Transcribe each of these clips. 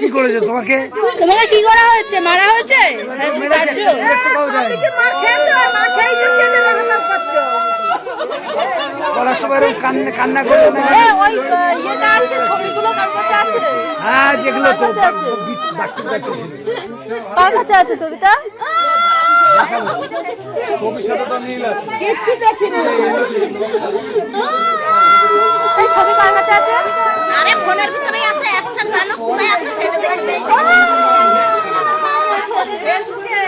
কি করেছে তোমাকে? তোমাকে কি করা হয়েছে? মারা হয়েছে? হ্যাঁ, বলার সময় কান্না কান্না করবে না? হ্যাঁ যেগুলো তো আছে? ডাক্তার কাছে ছিল কার কাছে আছে। ছবিটা ছবি কার কাছে আছে আরে ফোনের ভিতরেই আছে। ফেসবুকে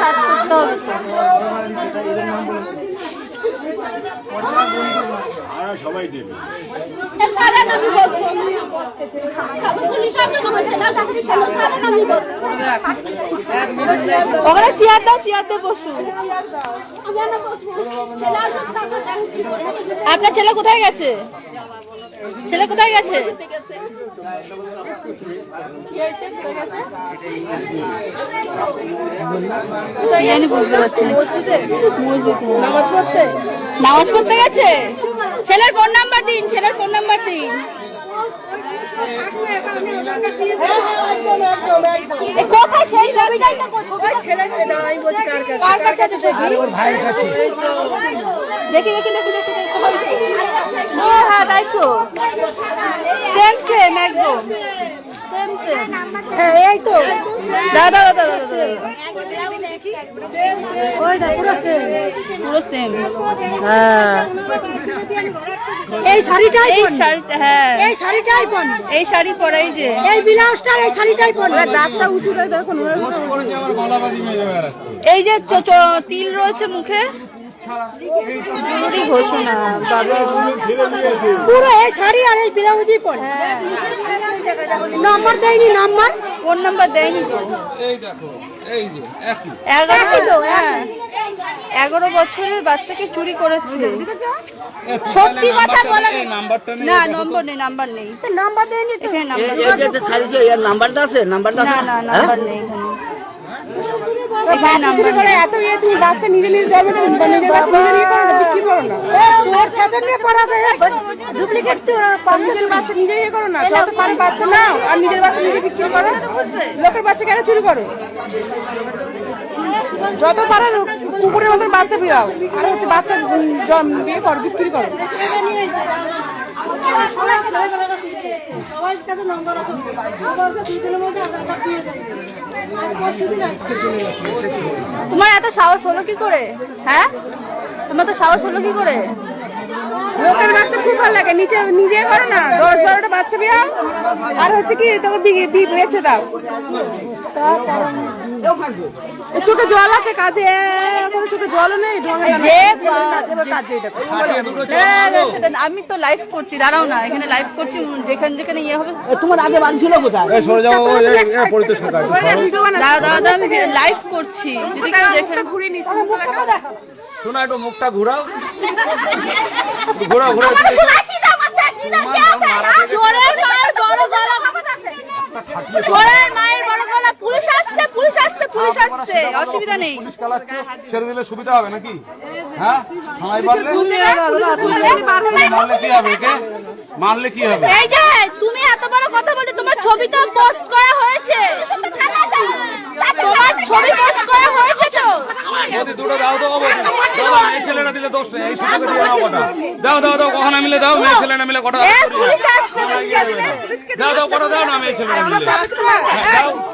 সার্চ করতে হবে সবাই দেবে। ওখানে চেয়ার দাও চেয়ার দিয়ে বসু। আপনার ছেলে কোথায় গেছে? ছেলে কোথায় গেছে? কি বুঝতে পারছি নামাজ পড়তে? নামাজ পড়তে গেছে? ছেলের ফোন নাম্বার দিন ছেলের ফোন নাম্বার দিন। এ কোথায় সেই ছবিটাই তো কার কাছে? আছে ছবি? আর ওর ভাইয়ের কাছে। দেখি দেখি দেখি দেখি দেখি। হ্যাঁ হ্যাঁ তাই তো সেম সেম একদম। সেম সেম হ্যাঁ এই তো। দাদা দাদা দাদা ওই পুরো সেম পুরো সেম হ্যাঁ। এই শাড়িটাই এই শাড়িটা হ্যাঁ। এই শাড়িটাই পন এই শাড়ি পরাই যে। এই ব্লাউজটার এই শাড়িটাই পন দাঁতটা উঁচু করে দেখুন এই যে তিল রয়েছে মুখে। ঘোষণা। বাবা পুরো এই শাড়ি আর এই ব্লাউজই পন হ্যাঁ দেয়নি নাম্বার? ফোন নাম্বার দেয়নি তো। এই দেখো এই যে একই। এগারো তো হ্যাঁ। এগারো বছরের বাচ্চাকে চুরি করেছে। সত্যি কথা বলা না। নম্বর নেই নাম্বার নেই। নাম্বার দেয়নি তো। এখানে নাম্বার আছে? নাম্বারটা না না নাম্বার নেই এখানে। এখানে নাম্বার নেই এত ইয়ে তুমি বাচ্চা নিজে নিজে যাবে না নিজের বাচ্চা নিজে নিয়ে করো না বিক্রি করো না? চোর ছাতর নিয়ে পড়া যায় ডুপ্লিকেট চোর নিজের বাচ্চা নিজে ইয়ে করো না যত পান বাচ্চা নাও আর নিজের বাচ্চা নিজে বিক্রি করো। লোকের বাচ্চা কেন চুরি করো? যত পারো কুকুরের মতন বাচ্চা বিয়াও আর হচ্ছে বাচ্চা জন্ম বিয়ে করো বিক্রি করো। তোমার এত সাহস হলো কি করে? হ্যাঁ? তোমার তো সাহস হলো কি করে? লোকের বাচ্চা খুব ভালো লাগে। নিচে নিজে করো না। দশ বারোটা বাচ্চা বিয়াও। আর হচ্ছে কি, তোকে বি- বি- বেচে দাও। চোখে জল আছে কাজে এখন চোখে জলও নেই আমি তো লাইভ করছি দাঁড়াও না এখানে লাইভ করছি যেখানে যেখানে ইয়ে হবে। তোমার আগে বাড়ি ছিল কোথায়? আমি লাইভ করছি যদি কেউ দেখে ঘুরে নিচ্ছি? শোনা একটু মুখটা ঘুরাও। একটু ঘুরাও। ঘুরাও মায়ের বড় পুলিশ আসছে পুলিশ আসছে পুলিশ আসছে। অসুবিধা নেই। পুলিশ কালাচ্ছে ছেড়ে দিলে সুবিধা হবে নাকি? হ্যাঁ? থানায় পারলে মারলে কি হবে একে? মারলে কি হবে? এই যে তুমি এত বড় কথা বলছো তোমার ছবি তো পোস্ট করা হয়েছে। তোমার ছবি পোস্ট করা হয়েছে তো। যদি দুটো দাও তো হবে এই ছেলেটা দিলে দোষ নেই। এই সুযোগে দিয়ে নাও কটা। দাও দাও দাও কখনো মিলে দাও মেয়ে ছেলে না মিলে কটা দাও। দাও কটা দাও না মেয়ে ছেলে না মিলে হ্যাঁ,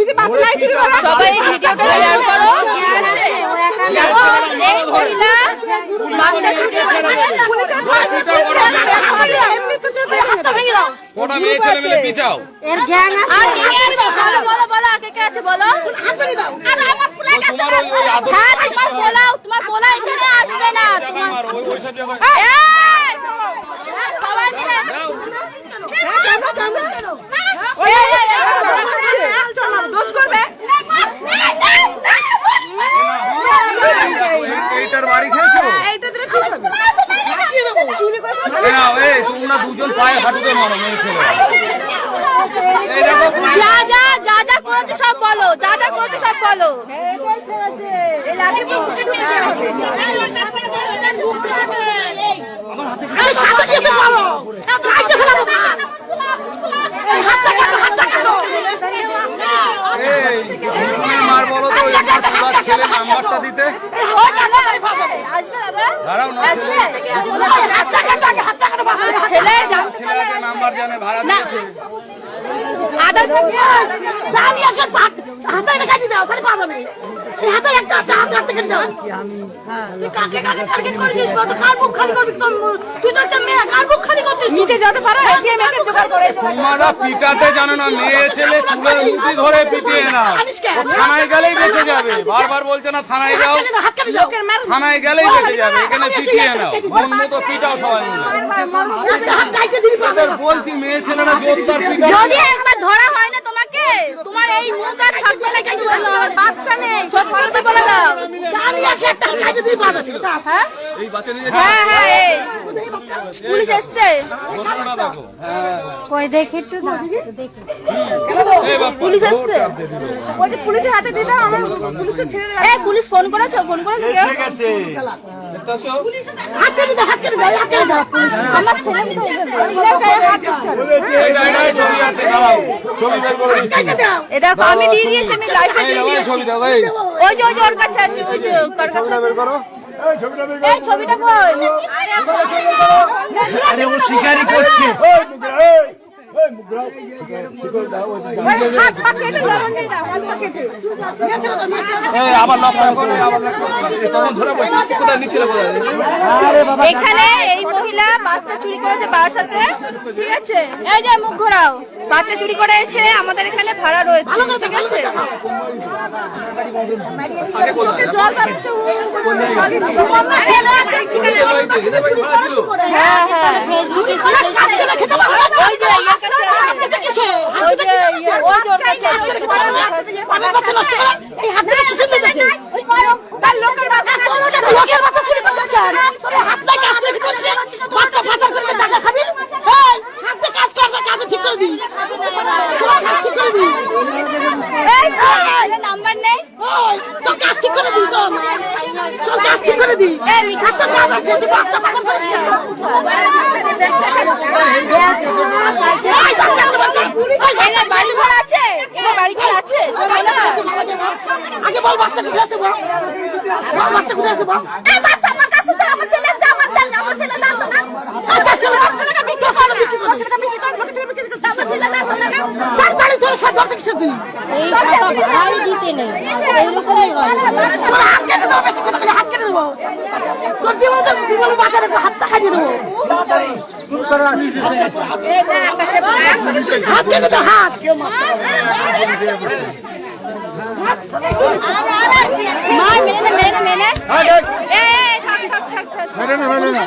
মোবাইলে তুই যে বাচ্চা নাই চুরি করো সবাই ভিডিওটা শেয়ার করো ঠিক আছে দেখো, এই মহিলা বাচ্চা চুরি করেছে এমনি তো চুরি করে হাতটা ভেঙে দাও কটা মেয়ে ছেলে মিলে পিছাও এর জ্ঞান আর কে কে আছে বলো বলো বলো আর কে কে আছে বলো ও তোমার ওই ওই আদর হ্যাঁ তোমার পোলাও তোমার পোলা এখানে আসবে না তোমার মার ওই ওই সব জায়গায় এই! সবাই মিলে দাও এই, এই, এই, এই, যা যা যা যা করেছ সব বলো যা যা করেছ সব বলো এই লাঠি এই সাথে যেতে পারো কাজে ফেলাবো এই হাতটা কাটো হাতটা কাটো এই তুমি মার বলো তো ওই আমার তোলার ছেলে নাম্বারটা দিতে। তুই তো একটা মেয়ে কার মুখ খালি করছিস নিচে যত পারো এটিএম এর জোগাড় করে তোমরা পিটাতে জানো না মেয়ে ছেলে চুলের মুঠি ধরে পিটিয়ে না থানায় গেলেই বেঁচে যাবে। বারবার বলছে না থানায় যাও। হাত কাটি দাও লোকের মার থানায় গেলেই বেঁচে যাবে এখানে পিটিয়ে নাও। মন তো পিটাও সবাই মিলে। বলছি মেয়ে ছেলেরা জোরদার পিটাও। যদি একবার ধরা হয় তোমার এই মুখ আর থাকবে না কিন্তু বাচ্চা নেই। সত্যি সত্যি বলে দাও। দাঁড়িয়ে আসে একটা হাত চাইতে দিবি পাবে হ্যাঁ? এই বাচ্চা নিয়ে হ্যাঁ হ্যাঁ এই। পুলিশ এসছে। কই দেখি একটু না? এই পুলিশ এসছে? ওই পুলিশের হাতে দিলে আমার পুলিশকে ছেড়ে দেবে। এই পুলিশ ফোন করেছ? ফোন করেছ এসে গেছে। এটা আমি দিয়ে দিয়েছি আমি দিয়ে দিয়েছি। ওই যে ওর কাছে আছে ওই যে কার কাছে ছবিটা কই? আরে ও শিকারি করছে। এখানে এই মহিলা বাচ্চা চুরি করেছে ঠিক আছে? এই যে মুখ ঘোরাও। বাচ্চা চুরি করে এসে আমাদের এখানে ভাড়া রয়েছে ঠিক আছে? হ্যাঁ হ্যাঁ। ইয়ে- নাম্বার নেই তোর কাজ ঠিক করে দিস ঠিক করে এদের বাড়ি ঘর আছে বাড়ি ঘর আছে আগে বল বাচ্চা কোথায় আছে বল বাচ্চা কোথায় আছে বল বাচ্চা আমার কাছে আমার ছেলে আমার ছেলে মা মেনে মেনে মেনে মেনে মেনে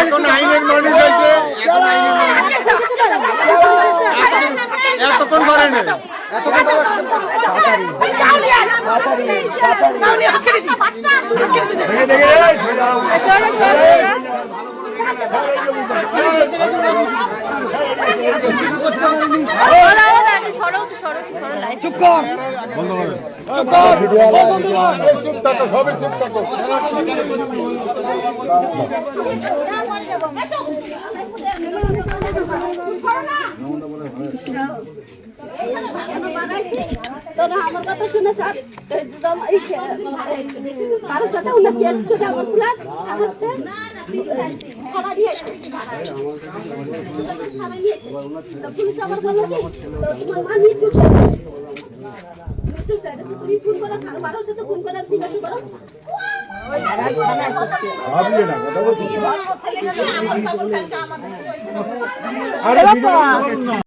এখন আইনের মানুষ হয়েছে এতক্ষণ করে নেই সরে সরে ওলা ওলা একটু সরো একটু সরো একটু সরো লাইভ চুপ তোরা আমার কথা শুনে স্যার কারোর সাথে উল্লেখ করে আমার পুলার আমার পুলিশ আমার বলল কি তোমার মা মৃত্যু মৃত্যু স্যার তুমি ফোন করো কারও সাথে ফোন করার জিজ্ঞাসা করো আরে